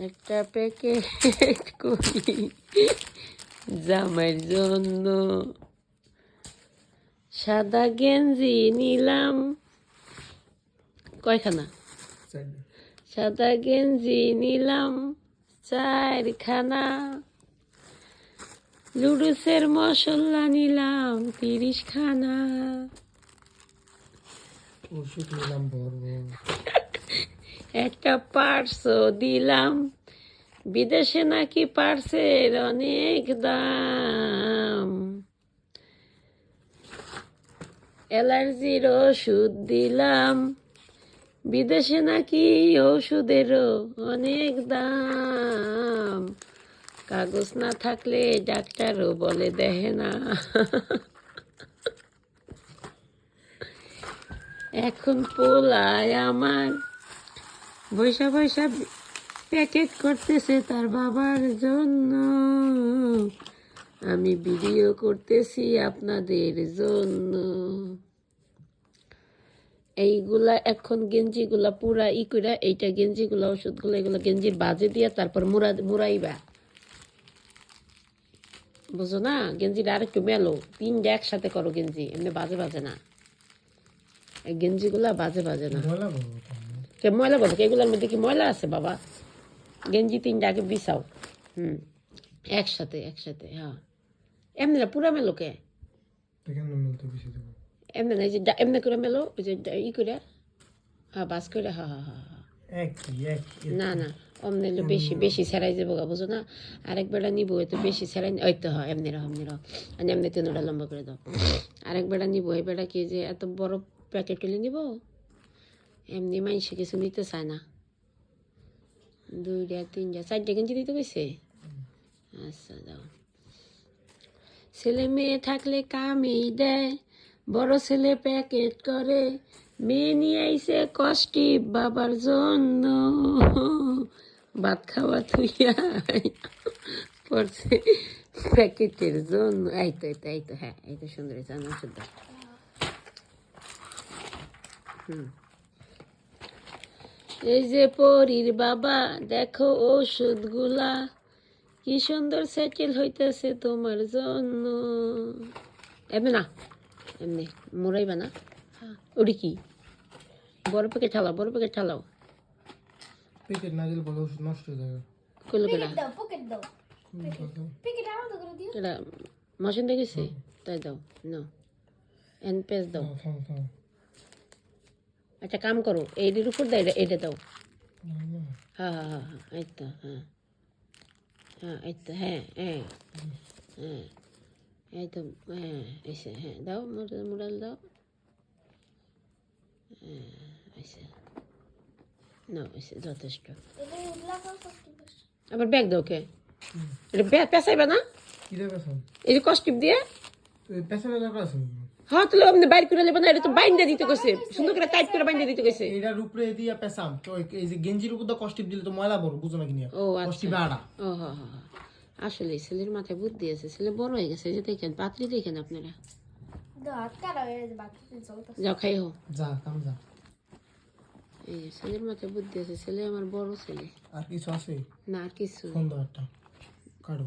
একটা প্যাকেট করি। জামাইয়ের জন্য। সাদা গেঞ্জি নিলাম। কয়খানা? সাদা গেঞ্জি নিলাম। চারখানা। লুডুসের মশলা নিলাম। তিরিশ খানা ওষুধ নিলাম বড় একটা পার্সও দিলাম। বিদেশে নাকি পার্সের অনেক দাম। অ্যালার্জির ওষুধ দিলাম। বিদেশে নাকি ওষুধেরও অনেক দাম। কাগজ না থাকলে ডাক্তারও বলে দেহে না। এখন পোলায় আমার বৈশা বৈশা প্যাকেট করতেছে তার বাবার জন্য। আমি ভিডিও করতেছি আপনাদের জন্য। এইগুলা এখন গেঞ্জিগুলা পুরা ই কইরা এইটা গেঞ্জিগুলা, ওষুধগুলা, এগুলা গেঞ্জির বাজে দিয়া তারপর মুড়া মুড়াইবা বুঝো না? গেঞ্জিটা আর একটু মেলো। তিনটা একসাথে করো গেঞ্জি, এমনি বাজে বাজে না। এই গেঞ্জিগুলা বাজে বাজে না। কে ময়লা বলো এগুলোর মধ্যে কি ময়লা আছে বাবা? গেঞ্জি তিনটা আগে বিছাও। হুম একসাথে একসাথে হ্যাঁ। এমনি না পুরা মেলো কে? এখানে মিলতে বেশি দেবো এমনি না এই যে এমনি করে মেলো ওই যে ই করে হ্যাঁ বাস করে হ্যাঁ হ্যাঁ হ্যাঁ হ্যাঁ। একই এক না না অমনি হলে বেশি বেশি সেরাই যাব গা বুঝো না? আরেক বেড়া নিবো তো বেশি সেরাই ওই তো হয় এমনি রহ এমনি রহ। এমনি তিনটা লম্বা করে দাও। আরেক বেড়া নিবো এই বেড়া কি যে এত বড় প্যাকেট তুলে নিব? এমনি মানুষে কিছু নিতে চায় না। দুইটা, তিনটা, চারটা গেঞ্জি দিতে কইছে? আচ্ছা দাও। ছেলে মেয়ে থাকলে কামই দেয়, বড় ছেলে প্যাকেট করে, মেয়ে নিয়ে আইসে কষ্টি বাবার জন্য। ভাত খাওয়া থুইয়া পড়ছে প্যাকেটের জন্য। এই তো এই তো এই তো হ্যাঁ এই তো সুন্দর হয়েছে শুদ্ধ হুম। এই যে পরীর বাবা দেখো ওষুধগুলা। কি সুন্দর সেটেল হইতেছে তোমার জন্য। এমনি না এমনি মোড়াইবা না। ওটি কি? বড় প্যাকেট ঠালাও বড় প্যাকেট ঠালাও। প্যাকেট না দিলে বলে ওষুধ নষ্ট হয়ে যাবে। কইলো কেডা? দাও পকেট দাও। প্যাকেট আলাদা করে দিও। কেডা? মেশিন দেখেছে? তাই দাও নাও। এন পেজ দাও। একটা কাম করো। এইটির উপর দাও এটা এটা দাও। না, না। হ্যাঁ হ্যাঁ হ্যাঁ হ্যাঁ এই তো হ্যাঁ হ্যাঁ এই তো হ্যাঁ হ্যাঁ। হ্যাঁ এই তো হ্যাঁ এসে হ্যাঁ দাও মোড়াল দাও। হ্যাঁ এসে। নাও এসে যথেষ্ট। এটা আবার ব্যাগ দাও কে? এটা পেঁচাইবা না? যে কস্টিপ দিয়ে? আছে হ্যাঁ তাহলে আপনি বাইর করে নেবেন এটা তো বাইন্দা দিতে কইছে। সুন্দর করে টাইট করে বাইন্দা দিতে কইছে। এইটার উপরে দিয়া পেছাম। তো এই- যে গেঞ্জির উপর তো কষ্টিপ দিলে তো ময়লা বড় বুঝো না ও আচ্ছা। কষ্টিপে আড়া ও হ্যাঁ হ্যাঁ। আসলে ছেলের মাথায় বুদ্ধি আছে ছেলে বড় হয়ে গেছে যে দেখেন পাত্রি দেখেন আপনারা। যাও খাই হো। যা কাম যা। এই ছেলের মাথায় বুদ্ধি আছে ছেলে আমার বড় ছেলে। আর কিছু আছে? না আর কিছু ফোন দাও একটা। কাটো।